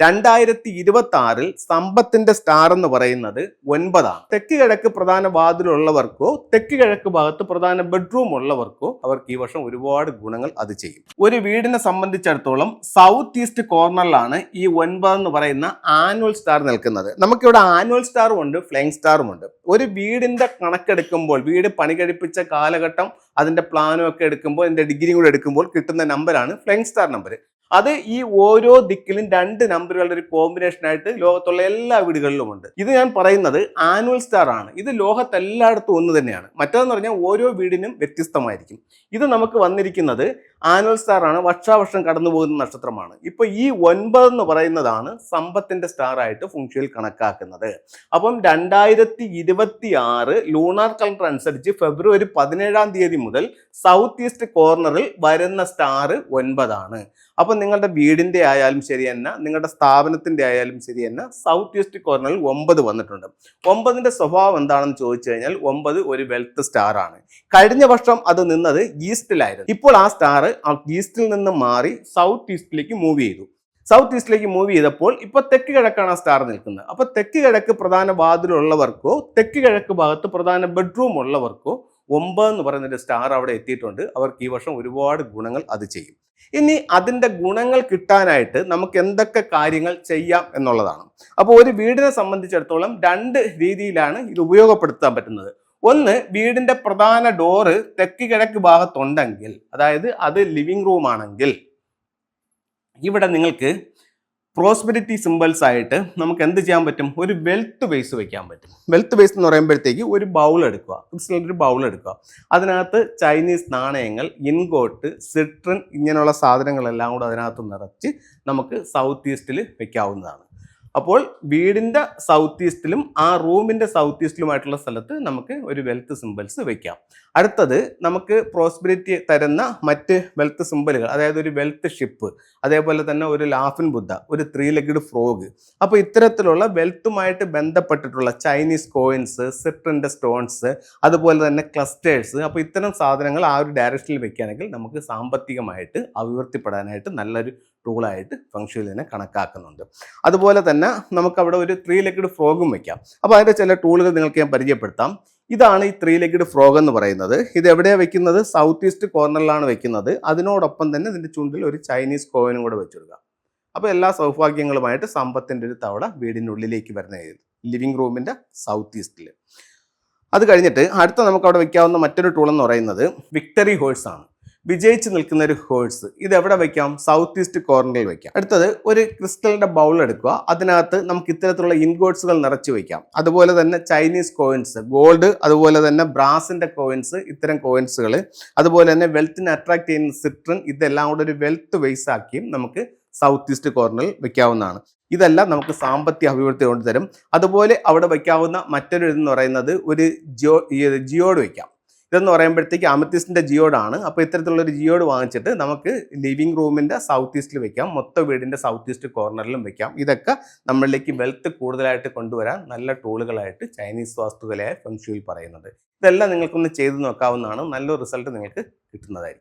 രണ്ടായിരത്തി ഇരുപത്തി ആറിൽ സമ്പത്തിന്റെ സ്റ്റാർ എന്ന് പറയുന്നത് ഒൻപതാണ്. തെക്ക് കിഴക്ക് പ്രധാന വാതിലുള്ളവർക്കോ തെക്ക് കിഴക്ക് ഭാഗത്ത് പ്രധാന ബെഡ്റൂം ഉള്ളവർക്കോ അവർക്ക് ഈ വർഷം ഒരുപാട് ഗുണങ്ങൾ അത് ചെയ്യും. ഒരു വീടിനെ സംബന്ധിച്ചിടത്തോളം സൗത്ത് ഈസ്റ്റ് കോർണറിലാണ് ഈ ഒൻപത് എന്ന് പറയുന്ന ആനുവൽ സ്റ്റാർ നിൽക്കുന്നത്. നമുക്കിവിടെ ആനുവൽ സ്റ്റാറും ഉണ്ട് ഫ്ലൈങ് സ്റ്റാറും ഉണ്ട്. ഒരു വീടിന്റെ കണക്കെടുക്കുമ്പോൾ വീട് പണി കഴിപ്പിച്ച കാലഘട്ടം അതിന്റെ പ്ലാനും ഒക്കെ എടുക്കുമ്പോൾ അതിന്റെ ഡിഗ്രിയും കൂടെ എടുക്കുമ്പോൾ കിട്ടുന്ന നമ്പറാണ് ഫ്ലൈങ് സ്റ്റാർ നമ്പർ അത് ഈ ഓരോ ദിക്കിലും രണ്ട് നമ്പറുകളുടെ ഒരു കോമ്പിനേഷൻ ആയിട്ട് ലോകത്തുള്ള എല്ലാ വീടുകളിലും ഉണ്ട്. ഇത് ഞാൻ പറയുന്നത് ആനുവൽ സ്റ്റാർ ആണ്. ഇത് ലോകത്ത് എല്ലായിടത്തും ഒന്ന് തന്നെയാണ്. മറ്റേതെന്ന് പറഞ്ഞാൽ ഓരോ വീടിനും വ്യത്യസ്തമായിരിക്കും. ഇത് നമുക്ക് വന്നിരിക്കുന്നത് ആനുവൽ സ്റ്റാർ ആണ് വർഷാവർഷം കടന്നു പോകുന്ന നക്ഷത്രമാണ്. ഇപ്പൊ ഈ ഒൻപത് എന്ന് പറയുന്നതാണ് സമ്പത്തിന്റെ സ്റ്റാർ ആയിട്ട് ഫുങ്ഷയിൽ കണക്കാക്കുന്നത്. അപ്പം രണ്ടായിരത്തി ഇരുപത്തി ആറ് ലൂണാർ കലണ്ടർ അനുസരിച്ച് ഫെബ്രുവരി പതിനേഴാം തീയതി മുതൽ സൗത്ത് ഈസ്റ്റ് കോർണറിൽ വരുന്ന സ്റ്റാർ ഒൻപതാണ്. അപ്പം നിങ്ങളുടെ വീടിന്റെ ആയാലും ശരി തന്നെ നിങ്ങളുടെ സ്ഥാപനത്തിന്റെ ആയാലും ശരി തന്നെ സൗത്ത് ഈസ്റ്റ് കോർണറിൽ ഒമ്പത് വന്നിട്ടുണ്ട്. ഒമ്പതിന്റെ സ്വഭാവം എന്താണെന്ന് ചോദിച്ചു കഴിഞ്ഞാൽ ഒമ്പത് ഒരു വെൽത്ത് സ്റ്റാർ ആണ് കഴിഞ്ഞ വർഷം അത് നിന്നത് ഈസ്റ്റിലായിരുന്നു. ഇപ്പോൾ ആ സ്റ്റാർ ആ ഈസ്റ്റിൽ നിന്ന് മാറി സൗത്ത് ഈസ്റ്റിലേക്ക് മൂവ് ചെയ്തു. സൗത്ത് ഈസ്റ്റിലേക്ക് മൂവ് ചെയ്തപ്പോൾ ഇപ്പൊ തെക്ക് കിഴക്കാണ് ആ സ്റ്റാർ നിൽക്കുന്നത്. അപ്പൊ തെക്ക് കിഴക്ക് പ്രധാന വാതിലുള്ളവർക്കോ തെക്ക് കിഴക്ക് ഭാഗത്ത് പ്രധാന ബെഡ്റൂം ഉള്ളവർക്കോ ഒമ്പത് എന്ന് പറയുന്ന ഒരു സ്റ്റാർ അവിടെ എത്തിയിട്ടുണ്ട്. അവർക്ക് ഈ വർഷം ഒരുപാട് ഗുണങ്ങൾ അത് ചെയ്യും. ഇനി അതിന്റെ ഗുണങ്ങൾ കിട്ടാനായിട്ട് നമുക്ക് എന്തൊക്കെ കാര്യങ്ങൾ ചെയ്യാം എന്നുള്ളതാണ്. അപ്പോൾ ഒരു വീടിനെ സംബന്ധിച്ചിടത്തോളം രണ്ട് രീതിയിലാണ് ഇത് ഉപയോഗപ്പെടുത്താൻ പറ്റുന്നത്. ഒന്ന് വീടിന്റെ പ്രധാന ഡോറ് തെക്ക് കിഴക്ക് ഭാഗത്തുണ്ടെങ്കിൽ അതായത് അത് ലിവിംഗ് റൂം ആണെങ്കിൽ ഇവിടെ നിങ്ങൾക്ക് പ്രോസ്പെരിറ്റി സിമ്പിൾസ് ആയിട്ട് നമുക്ക് എന്ത് ചെയ്യാൻ പറ്റും? ഒരു വെൽത്ത് ബേസ് വെക്കാൻ പറ്റും. വെൽത്ത് ബേസ് എന്ന് പറയുമ്പോഴത്തേക്ക് ഒരു ബൗൾ എടുക്കുക. ക്രിസ്റ്റലിന്റെ ഒരു ബൗൾ എടുക്കുക. അതിനകത്ത് ചൈനീസ് നാണയങ്ങൾ ഇൻകോട്ട് സിട്രൻ ഇങ്ങനെയുള്ള സാധനങ്ങളെല്ലാം കൂടെ അതിനകത്ത് നിറച്ച് നമുക്ക് സൗത്ത് ഈസ്റ്റിൽ വെക്കാവുന്നതാണ്. അപ്പോൾ വീടിന്റെ സൗത്ത് ഈസ്റ്റിലും ആ റൂമിന്റെ സൗത്ത് ഈസ്റ്റിലുമായിട്ടുള്ള സ്ഥലത്ത് നമുക്ക് ഒരു വെൽത്ത് സിമ്പിൾസ് വെക്കാം. അടുത്തത് നമുക്ക് പ്രോസ്പെരിറ്റി തരുന്ന മറ്റ് വെൽത്ത് സിമ്പിളുകൾ അതായത് ഒരു വെൽത്ത് ഷിപ്പ് അതേപോലെ തന്നെ ഒരു ലാഫിൻ ബുദ്ധ ഒരു ത്രീ ലെഗഡ് ഫ്രോഗ് അപ്പോൾ ഇത്തരത്തിലുള്ള വെൽത്തുമായിട്ട് ബന്ധപ്പെട്ടിട്ടുള്ള ചൈനീസ് കോയിൻസ് സിട്രിന്റെ സ്റ്റോൺസ് അതുപോലെ തന്നെ ക്ലസ്റ്റേഴ്സ് അപ്പോൾ ഇത്തരം സാധനങ്ങൾ ആ ഒരു ഡയറക്ഷനിൽ വെക്കുകയാണെങ്കിൽ നമുക്ക് സാമ്പത്തികമായിട്ട് അഭിവൃദ്ധിപ്പെടാനായിട്ട് നല്ലൊരു ടൂളായിട്ട് ഫംഗ്ഷനിലിനെ കണക്കാക്കുന്നുണ്ട്. അതുപോലെ തന്നെ നമുക്ക് അവിടെ ഒരു ത്രീ ലെഗഡ് ഫ്രോഗും വെക്കാം. അപ്പോൾ അതിന്റെ ചില ടൂളുകൾ നിങ്ങൾക്ക് ഞാൻ പരിചയപ്പെടുത്താം. ഇതാണ് ഈ ത്രീ ലെഗഡ് ഫ്രോഗ് എന്ന് പറയുന്നത്. ഇത് എവിടെയാണ് വെക്കുന്നത്? സൗത്ത് ഈസ്റ്റ് കോർണറിലാണ് വെക്കുന്നത്. അതിനോടൊപ്പം തന്നെ ഇതിന്റെ ചുണ്ടിൽ ഒരു ചൈനീസ് കോയിനും കൂടെ വെച്ചെടുക്കുക അപ്പോൾ എല്ലാ സൗഭാഗ്യങ്ങളുമായിട്ട് സമ്പത്തിന്റെ ഒരു തവണ വീടിനുള്ളിലേക്ക് വരുന്ന ലിവിംഗ് റൂമിന്റെ സൗത്ത് ഈസ്റ്റിൽ അത് കഴിഞ്ഞിട്ട് അടുത്ത നമുക്ക് അവിടെ വെക്കാവുന്ന മറ്റൊരു ടൂൾ എന്ന് പറയുന്നത് വിക്ടറി ഹോഴ്സ് ആണ്. വിജയിച്ച് നിൽക്കുന്ന ഒരു ഹോഴ്സ് ഇത് എവിടെ വെക്കാം? സൗത്ത് ഈസ്റ്റ് കോർണറിൽ വെക്കാം. അടുത്തത് ഒരു ക്രിസ്റ്റലിന്റെ ബൗൾ എടുക്കുക. അതിനകത്ത് നമുക്ക് ഇത്തരത്തിലുള്ള ഇൻഗോട്ട്സുകൾ നിറച്ചു വെക്കാം. അതുപോലെ തന്നെ ചൈനീസ് കോയിൻസ് ഗോൾഡ് അതുപോലെ തന്നെ ബ്രാസിന്റെ കോയിൻസ് ഇത്തരം കോയിൻസുകൾ അതുപോലെ തന്നെ വെൽത്തിനെ അട്രാക്ട് ചെയ്യുന്ന സിട്രൻ ഇതെല്ലാം കൂടെ ഒരു വെൽത്ത് ബേസ് ആക്കിയും നമുക്ക് സൗത്ത് ഈസ്റ്റ് കോർണറിൽ വെക്കാവുന്നതാണ്. ഇതെല്ലാം നമുക്ക് സാമ്പത്തിക അഭിവൃദ്ധി കൊണ്ടുതരും അതുപോലെ അവിടെ വയ്ക്കാവുന്ന മറ്റൊരു ഇതെന്ന് പറയുന്നത് ഒരു ജിയോ ജിയോഡ് വയ്ക്കാം ഇതെന്ന് പറയുമ്പോഴത്തേക്ക് അമത്തിസ്റ്റിന്റെ ജിയോഡാണ്. അപ്പോൾ ഇത്തരത്തിലുള്ള ഒരു ജിയോഡ് വാങ്ങിച്ചിട്ട് നമുക്ക് ലിവിംഗ് റൂമിന്റെ സൗത്ത് ഈസ്റ്റിൽ വെക്കാം. മൊത്തം വീടിന്റെ സൗത്ത് ഈസ്റ്റ് കോർണറിലും വെക്കാം. ഇതൊക്കെ നമ്മളിലേക്ക് വെൽത്ത് കൂടുതലായിട്ട് കൊണ്ടുവരാൻ നല്ല ടൂളുകളായിട്ട് ചൈനീസ് വാസ്തുകലയായ ഫെൻഷുവിൽ പറയുന്നുണ്ട്. ഇതെല്ലാം നിങ്ങൾക്കൊന്ന് ചെയ്തു നോക്കാവുന്നതാണ്. നല്ല റിസൾട്ട് നിങ്ങൾക്ക് കിട്ടുന്നതായിരിക്കും.